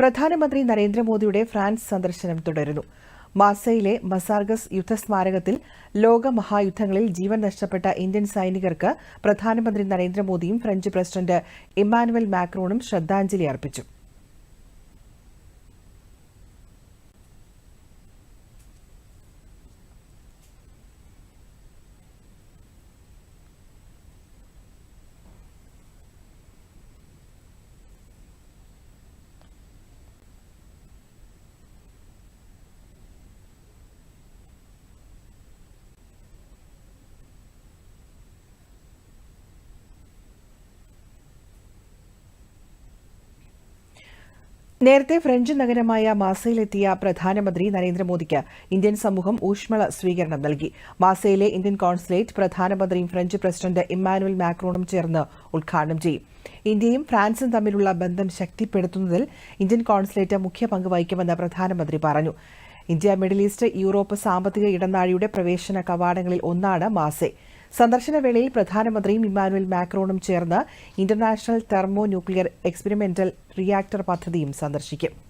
പ്രധാനമന്ത്രി നരേന്ദ്രമോദിയുടെ ഫ്രാൻസ് സന്ദർശനം തുടരുന്നു. മാസയിലെ മസാർഗസ് യുദ്ധസ്മാരകത്തിൽ ലോക മഹായുദ്ധങ്ങളിൽ ജീവൻ നഷ്ടപ്പെട്ട ഇന്ത്യൻ സൈനികർക്ക് പ്രധാനമന്ത്രി നരേന്ദ്രമോദിയും ഫ്രഞ്ച് പ്രസിഡന്റ് ഇമ്മാനുവൽ മാക്രോണും ശ്രദ്ധാഞ്ജലി അർപ്പിച്ചു. നേരത്തെ ഫ്രഞ്ച് നഗരമായ മാസയിലെത്തിയ പ്രധാനമന്ത്രി നരേന്ദ്രമോദിക്ക് ഇന്ത്യൻ സമൂഹം ഊഷ്മള സ്വീകരണം നൽകി. മാസയിലെ ഇന്ത്യൻ കോൺസുലേറ്റ് പ്രധാനമന്ത്രിയും ഫ്രഞ്ച് പ്രസിഡന്റ് ഇമ്മാനുവൽ മാക്രോണും ചേർന്ന് ഉദ്ഘാടനം ചെയ്യും. ഇന്ത്യയും ഫ്രാൻസും തമ്മിലുള്ള ബന്ധം ശക്തിപ്പെടുത്തുന്നതിൽ ഇന്ത്യൻ കോൺസുലേറ്റ് മുഖ്യ പങ്ക് വഹിക്കുമെന്ന് പ്രധാനമന്ത്രി പറഞ്ഞു. ഇന്ത്യ മിഡിൽ ഈസ്റ്റ് യൂറോപ്പ് സാമ്പത്തിക ഇടനാഴിയുടെ പ്രവേശന കവാടങ്ങളിൽ ഒന്നാണ് മാസെ. സന്ദർശന വേളയിൽ പ്രധാനമന്ത്രിയും ഇമ്മാനുവൽ മാക്രോണും ചേർന്ന് international thermo nuclear experimental reactor പദ്ധതിയും സന്ദർശിക്കും.